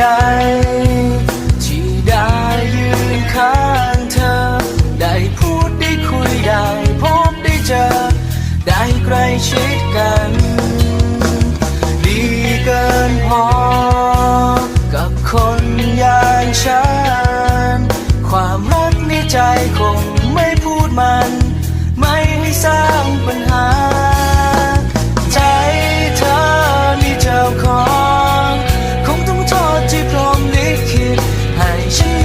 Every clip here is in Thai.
ใด ที่ได้ยืนข้างเธอ ได้พูดได้คุยได้พบได้เจอ ได้ใกล้ชิดกัน ดีเกินพอ กับคนอย่างฉัน ความรักในใจคงไม่พูดมัน ไม่ให้สร้างปัญหา ใ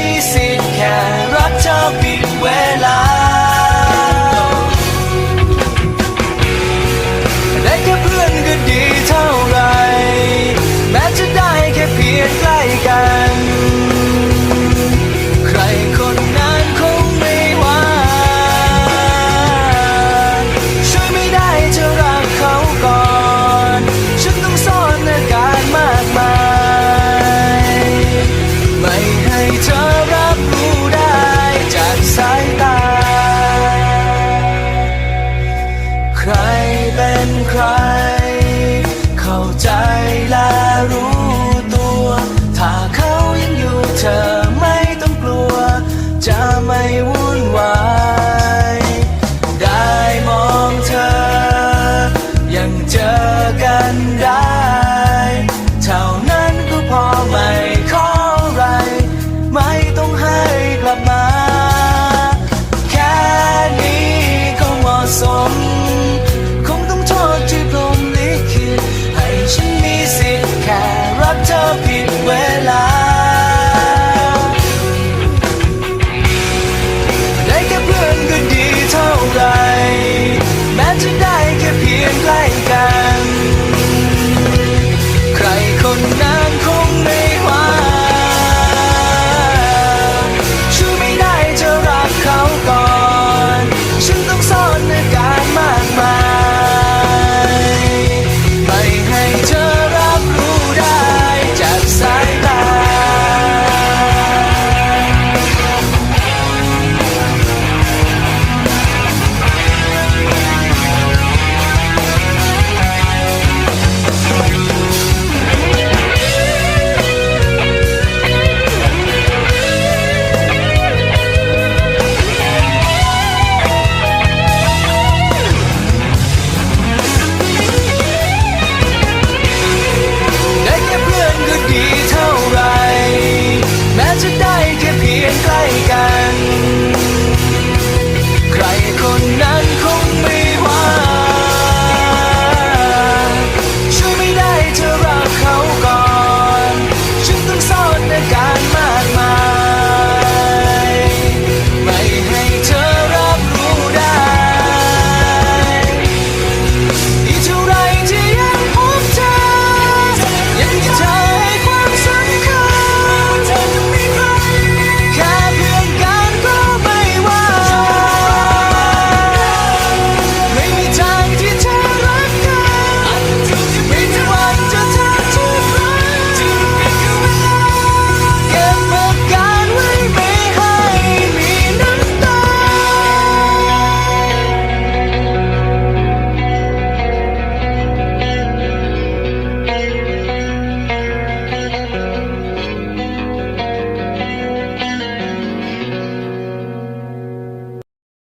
ใ